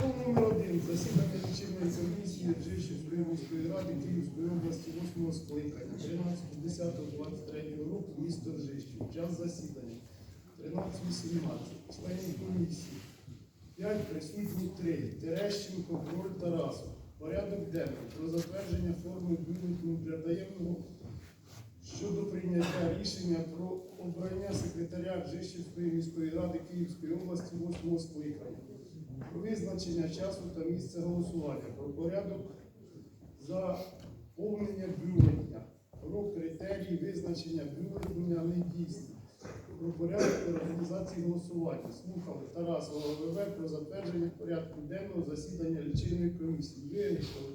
Протокол номер один. Засідання лічильної комісії Ржищівської міської ради Київської області 8 скликання 13.10.23 року місто Ржищів. Час засідання 13.18. Членів комісії 5 присутні 3. Терещенко, Король Тарасов. Порядок денний про затвердження форми для таємного щодо прийняття рішення про обрання секретаря Ржищівської міської ради Київської області 8 скликання, визначення часу та місця голосування, про порядок заповнення бюлетня, про критерії визначення бюлетня недійсні, про порядок організації голосування. Слухали Тарасова ОВВ про затвердження порядку денного засідання лічильної комісії. Вирішили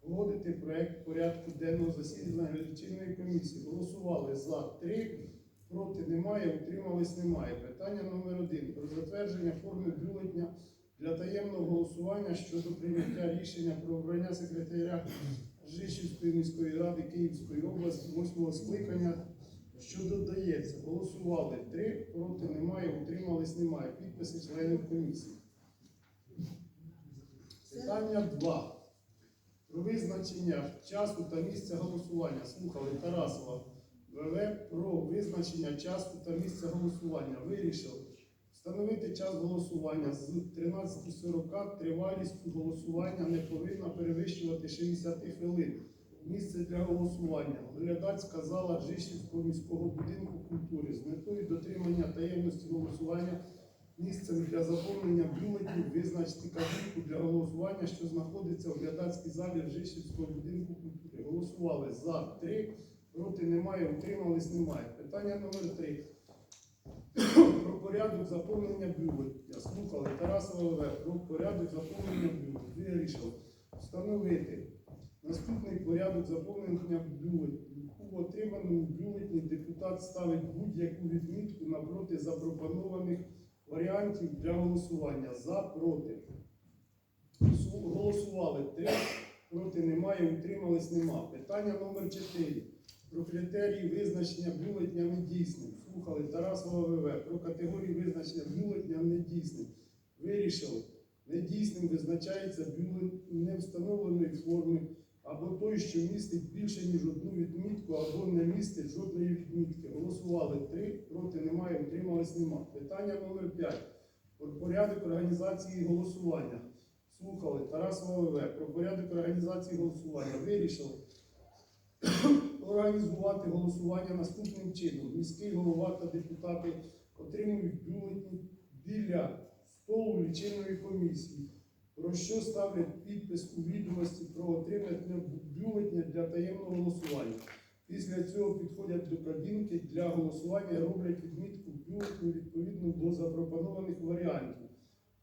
погодити проект порядку денного засідання лічильної комісії. Голосували за три, проти немає, утримались немає. Питання номер один про затвердження форми бюлетня для таємного голосування щодо прийняття рішення про обрання секретаря Жишівської міської ради Київської області 8 скликання. Що додається? Голосували три, проти немає, утримались немає. Підписи членів комісії. Питання 2. Про визначення часу та місця голосування. Слухали Тарасова ВВ про визначення часу та місця голосування. Вирішив встановити час голосування з 13.40 тривалістю голосування не повинна перевищувати 60 хвилин. Місце для голосування. Глядацька зала Ржищівського міського будинку культури з метою дотримання таємності голосування місцем для заповнення бюлетнів визначити кабінку для голосування, що знаходиться в глядацькій залі Ржищівського будинку культури. Голосували за три, проти немає, утримались немає. Питання номер три. Про порядок заповнення бюлетня. Слухали Тарасова ОВ про порядок заповнення бюлетня. Вирішив встановити наступний порядок заповнення бюлетня. У отриманому бюлетні депутат ставить будь-яку відмітку напроти запропонованих варіантів для голосування. За, проти. Голосували три, проти немає, утримались нема. Питання номер 4. Про критерії визначення бюлетня недійсним. Слухали Тарасова ВВ. Про категорії визначення бюлетня недійсним. Вирішили. Недійсним визначається бюлетень невстановленої форми або той, що містить більше, ніж одну відмітку, або не містить жодної відмітки. Голосували три, проти немає, утримались нема. Питання номер 5. Про порядок організації голосування. Слухали Тарасова ВВ. Про порядок організації голосування. Вирішили організувати голосування наступним чином. Міський голова та депутати отримують бюлетні біля столу лічильної комісії, про що ставлять підпис у відомості про отримання бюлетня для таємного голосування. Після цього підходять до кабінки для голосування і роблять відмітку бюлетню відповідно до запропонованих варіантів.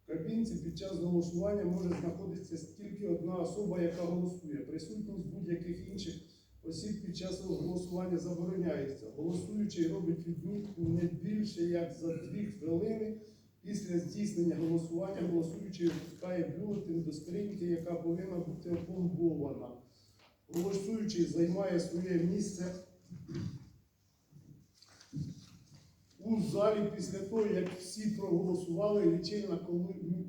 В кабінці під час голосування може знаходитися тільки одна особа, яка голосує. Присутність будь-яких інших осіб під час голосування забороняється. Голосуючий робить відмітку не більше як за дві хвилини. Після здійснення голосування голосуючий опускає бюлетень до скриньки, яка повинна бути опломбована. Голосуючий займає своє місце у залі після того, як всі проголосували, лічильна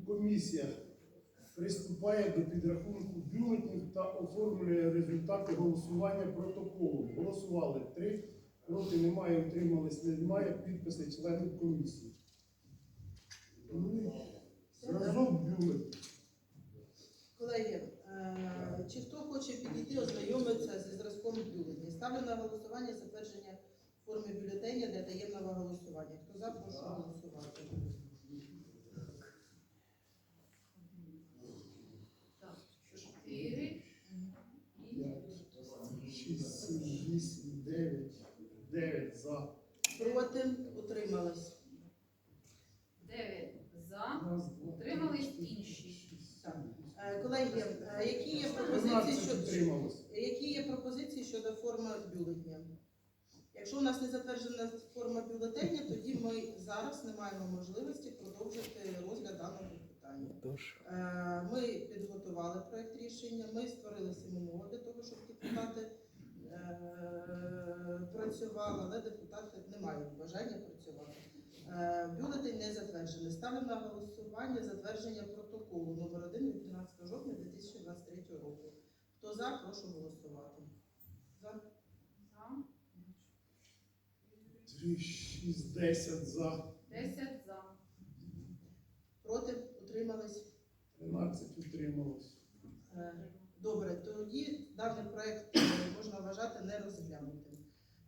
комісія приступає до підрахунку бюлетнів та оформлює результати голосування протоколом. Голосували три, проти немає, утримались немає, підписи членів комісії. Зразок бюлетень. Колеги, е, чи хто хоче підійти, ознайомитися зі зразком бюлетня? Ставлю на голосування затвердження форми бюлетеня для таємного голосування. Хто за, прошу голосувати. Проти, утримались. Дев'ять за. Утримались інші. шість, Е, Колеги, е, які є пропозиції 13 щодо утрималось. які є пропозиції щодо форми бюлетня? Якщо у нас не затверджена форма бюлетеня, тоді ми зараз не маємо можливості продовжити розгляд даного питання. Е, Ми підготували проект рішення, ми створили всі умови для того, щоб депутати Е, працювала, але депутати не мають бажання працювати. Е, бюлетень не затверджений. Ставлю на голосування затвердження протоколу номер 1 від 12 жовтня 2023 року. Хто за, прошу голосувати. За. За. 10 за. 10 за. Проти утримались? 13 утрималось. Е, Добре, тоді даний проект е, можна вважати не розглянутим.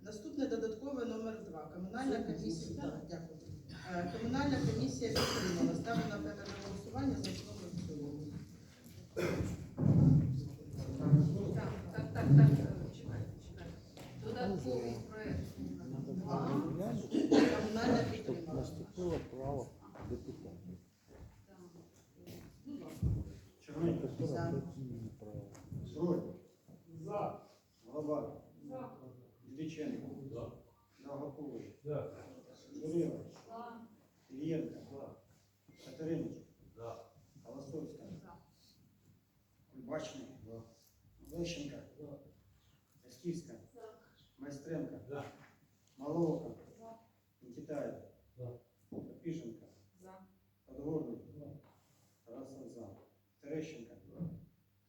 Наступне додаткове номер два. Комунальна комісія. Дякую. Е, Комунальна комісія підтримала. Ставлю на певне голосування за основу і в цілому. Так, так, так, так. е, Чекайте, чекайте. Додатковий проект. Два. Щоб Комунальна підтримала. наступило право депутатів. Так. Будь ласка. Черненько, За. право. Срой, За. Голова, За. Диченко, Долгополович, Да. Журила, За. Ильенко, Катеринич, Голосовська, За. Кульбачний, Лещенко, Ясківська, Майстренко, Маловка, Нікітаєв, Капіженко, За. Подгорний, Тарасов за, Терещенко,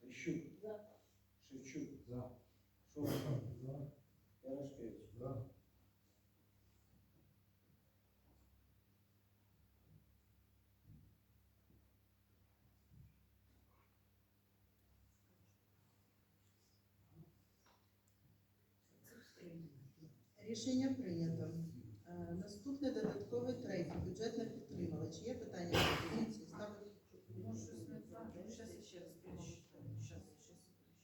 Трещук, Шевчук, Шорохов, Рішення прийнято. Е, Наступне додаткове третє. Бюджетне підтримала. Чи є питання пропозиції? Ставлю Ну, щось не так. Щас ще раз пересчитаю. Щас, щас пересчитаю.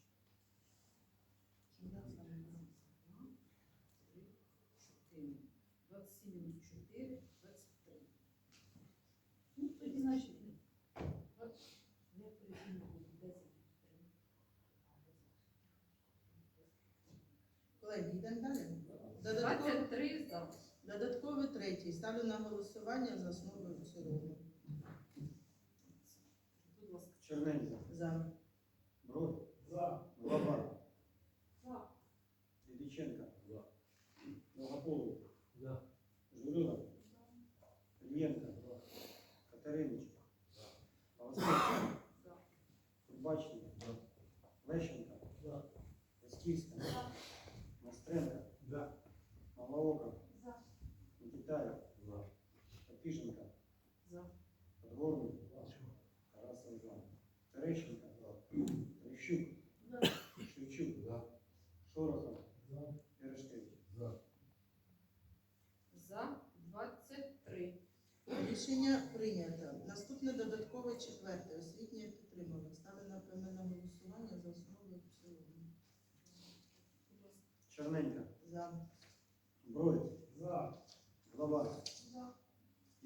27 4, 23. Ну, тоді, значить, от, я перекину 10. колеги. Йдемо далі. Додаткове, 23 за. Додаткове третє. Ставлю на голосування за основу і в цілому. Будь ласка. Черненько, За. Брод, За. Голова, За. Дідиченко, Долгополович, Журила, Ильенко, Катеринич, Голосовська, За. Кульбачний, Лещенко, Ясківська, Мастренко, Малоока, Нікітаєв, Капіженко, За. Подгорний, Тарасов за, Терещенко, Трещук, Шевчук, Шорохов, Ярошкевич. За 23. Рішення прийнято. Наступне додаткове четверте. Освітнє підтримали. Ставлю на поіменне голосування за основу і в цілому. Будь ласка. Черненько, За. Бродь,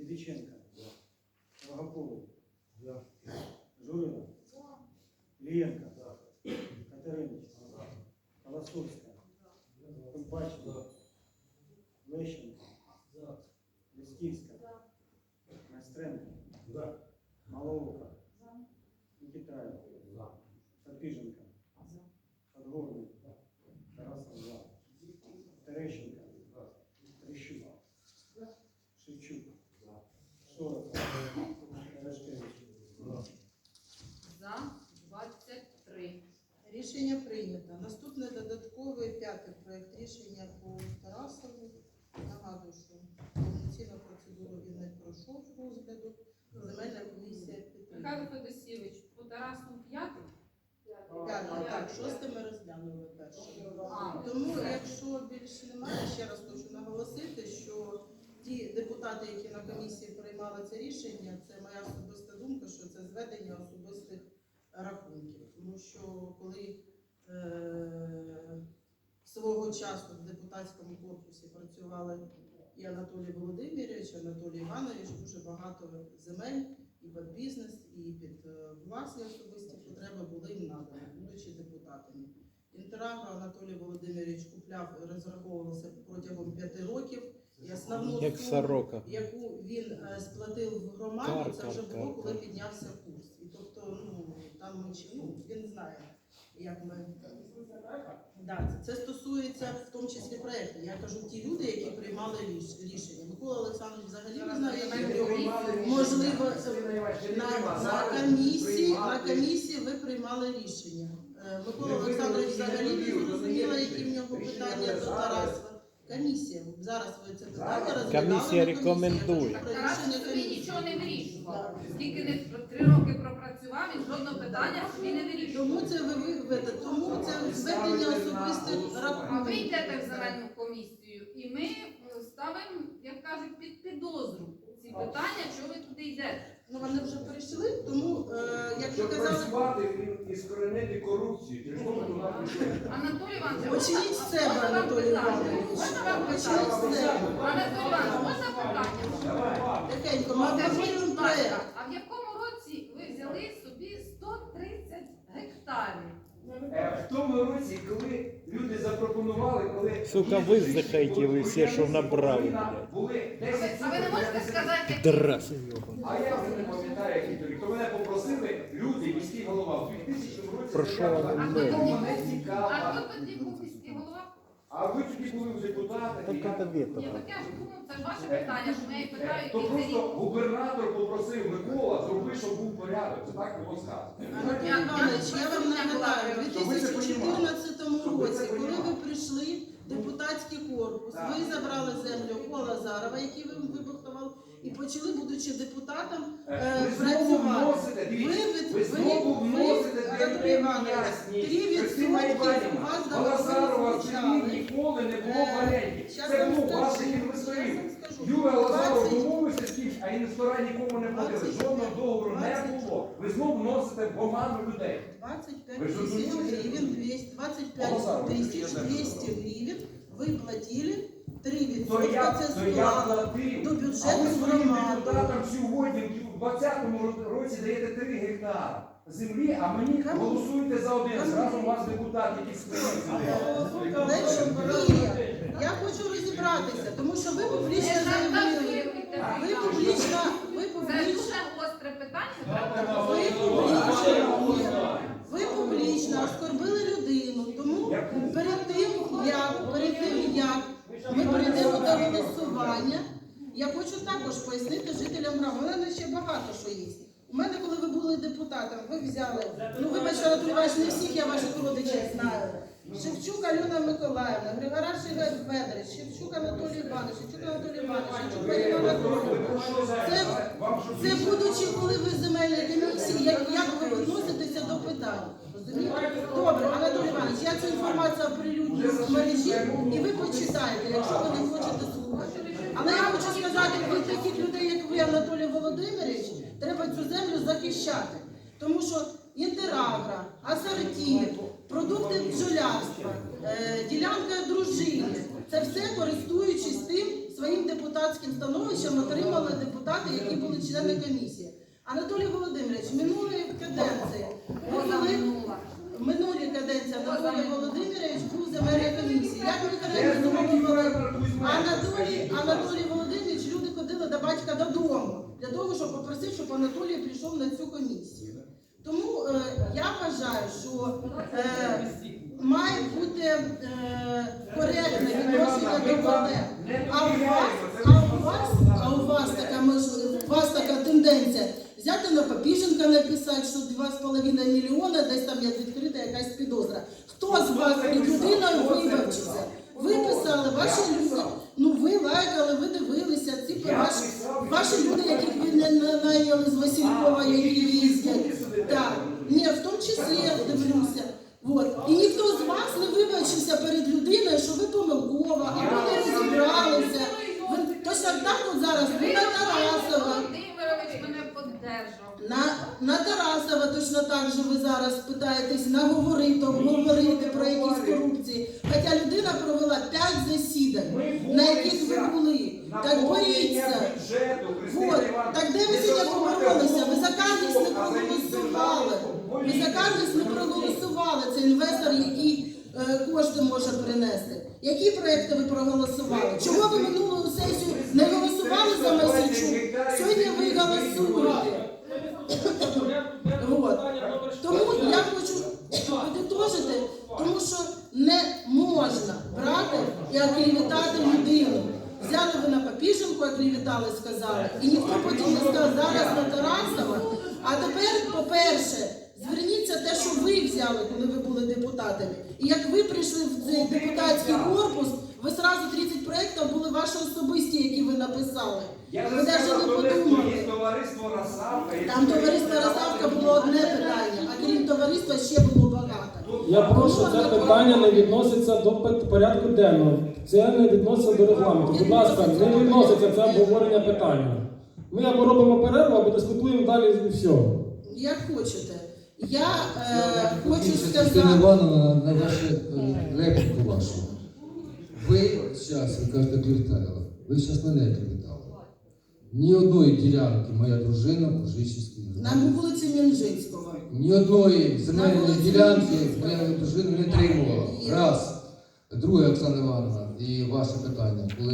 За. Глава, За. Дідиченко, Долгополов, Журила, Ильенко, Катеринич, Голосовська, Кульбачний, Лещенко, Лисківська, Майстренко, Маловка, Нікітаєв, Рішення прийнято. Наступне додатковий п'ятий проект рішення по Тарасову. Нагадую, що повноцінну процедуру він не пройшов розгляду. Земельна комісія Михайло підтримала. Федосійович, по Тарасу п'ятий? П'ятий, так, шосте ми розглянули перше. Тому, якщо більше немає, ще раз хочу наголосити, що ті депутати, які на комісії приймали це рішення, це моя особиста думка, що це зведення особистих рахунків. Тому що коли е, свого часу в депутатському корпусі працювали і Анатолій Володимирович, і Анатолій Іванович, дуже багато земель і під бізнес, і під е, власні особисті потреби були їм надані, будучи депутатами. Інтерагро Анатолій Володимирович купляв, розраховувався протягом п'яти років. І основну суму, яку він е, сплатив в громаду, це вже було, коли піднявся курс. І тобто, ну там ми ну, він знає, як ми. Да, це, стосується в тому числі проєкту. Я кажу, ті люди, які приймали ріш- рішення. Микола Олександрович взагалі не знає, його можливо на, на комісії на комісії ви приймали рішення. Е, Микола Олександрович взагалі не зрозуміла, які в нього питання до Тарасова. Комісія. Зараз ви це питання розглядали. Комісія рекомендує. Тарас собі нічого не вирішував. Скільки не про- три роки пропрацював, він жодного питання собі не Тому це ви виведете, тому це зведення особистих А ви рахунків. йдете в земельну комісію, і ми е, ставимо, як кажуть, під підозру ці питання, що ви туди йдете. Ну вони вже перейшли, тому е, як ви Щоб казали, працювати і скоренити корупцію, через що ми туди прийшли? Анатолій Іванович, Почніть з себе, можна вам Анатолій питання? Іванович. Можна вам Почніть з питання? себе. Анатолій Іванович, можна питання? Тихенько, ми Скажіть, обговорюємо будь ласка, проект. а в якому році ви взяли собі 130 гектарів? Е, В тому році, коли люди запропонували, коли Сука, ви здихайте, ви всі, що набрали, блядь. були А 10 ви, а ви не можете сказати? Драси його. А я вже не пам'ятаю, який торік. То мене попросили люди, міський голова в 2000 році. Про що сказали, А хто мені? тоді не цікаво. А хто тоді був міський голова? А ви тоді були в депутатах. Так і я- це Ні, так я ж думаю, це ж ваше питання, що я питаю, Е, То який це просто рік. губернатор попросив Микола, зроби, щоб був порядок. Це так було сказано. Я- вам нагадаю, у щоб ви це 2014 Щоб ви це році, коли ви понімали. прийшли в депутатський корпус, Так. ви забрали землю у Лазарова, який ви почали, будучи депутатом, Е, е, Ви знову працювати. вносите, Ви, дивіться, від- ви ви, знову ви, вносите Анатолій для Іванович, неясність. 3% Христина у Іванівна, вас Лазарова в договору селі ніколи не було Е, варіантів. щас Це вам був скажу, ваших щас інвесторів. вам скажу. Юра Лазаров 20 домовився з кимсь, а інвестора нікому не платили. 20 Жодного договору не 20 було. Ви знову вносите в оману людей. 25 Вы же тысяч думаете, гривен, 200, 25 Лазаров, тысяч я 200 гривен вы платили, 3% це то я склад платив. до А ви бюджету своїм громади. депутатам сьогодні, в 20-му році, даєте 3 гектара землі, а мені Кому? голосуєте за один. Кому? Зразу у вас депутат, який спинився. Ні, я хочу розібратися, тому що ви публічно Не заявили, ви публічно, ви Це публічно, дуже гостре питання, ви публічно, ви публічно оскорбили людину, тому перед тим, як, перед тим, як ми перейдемо до голосування, я хочу також пояснити жителям мене ще багато що є. У мене, коли ви були депутатом, ви взяли, ну вибачте, Іванович, не всіх я ваших родичів знаю. Шевчук Альона Миколаївна, Григораш Ігор Федорович, Шевчук Анатолій Іванович, Шевчук Анатолій Іванович, Шевчук Марина Анатолійовна. Це, це будучи, коли ви в земельній комісії, як, як ви відноситеся до питань. Добре, Анатолій Іванович, я цю інформацію оприлюдню в мережі, і ви почитаєте, якщо ви не хочете слухати. Але я хочу сказати, від таких людей, як ви, Анатолій Володимирович, треба цю землю захищати. Тому що інтерагра, асорті, продукти бджолярства, е, ділянка дружини, це все користуючись тим своїм депутатським становищем, отримали депутати, які були члени комісії. Анатолій Володимирович, минулої каденції ви В каденції Анатолій Володимирович був в комісії. Я Кузьма. Анатолій, Анатолій Володимирович, люди ходили до батька додому для того, щоб попросити, щоб Анатолій прийшов на цю комісію. Тому е, я вважаю, що е, має бути е, коректне відношення до колег. А у вас, а у вас, а у вас така можливість, у вас така тенденція взяти на Папіженка написати, що 2,5 мільйона, десь там є відкрита якась підозра. Хто з вас під людиною вибачився? Ви писали, ваші люди, ну ви лайкали, ви дивилися, ці ваші, ваші люди, яких ви не найняли з Василькова, які їздять. Так, ні, в тому числі я дивлюся. Вот. І ніхто з вас не вибачився перед людиною, що ви помилкова, або не розібралися. Ви точно так от зараз ви на Тарасова. Володимирович мене поддержав. На, на Тарасова точно так же ви зараз питаєтесь наговорити, обговорити про якісь корупції. Хоча людина провела 5 засідань, на яких ви були. Так боріться. Вот. Так де ви сьогодні поборолися? Ви за Карліс не проголосували. Ви за Карліс не проголосували. Це інвестор, який е, кошти може принести. Які проекти ви проголосували? Чого ви минулу сесію не голосували за Месячук? Сьогодні ви голосуєте. Вот. Тому я хочу підтожити, тому що не можна брати і оклеветати людину. Взяли ви на Папіженку, оклеветали, сказали, і ніхто потім не сказав зараз на Тарасова. А тепер, по-перше, зверніться те, що ви взяли, коли ви були депутатами. І як ви прийшли в цей депутатський корпус, ви сразу 30 проєктів були ваші особисті, які ви написали. Я Ви навіть не подумали. товариство Росавка. Там товариство і Розавка було одне питання, а крім товариства ще було. Я прошу, це питання не відноситься до порядку денного. Це не відноситься до регламенту. Будь ласка, не відноситься це обговорення питання. Ми або робимо перерву, або дискутуємо далі і все. Як хочете. Я е, хочу Кристина сказати. Івановна, на вашу е, репліку вашу. Ви зараз, ви кажете, клівтарила. Ви зараз мене клівтали. Ні одної ділянки моя дружина в Жичівській не Нам у вулиці Мінжинського. Ні одної земельної ділянки моя дружина не отримувала. Раз. Друге, Оксана Івановна, і ваше питання, коли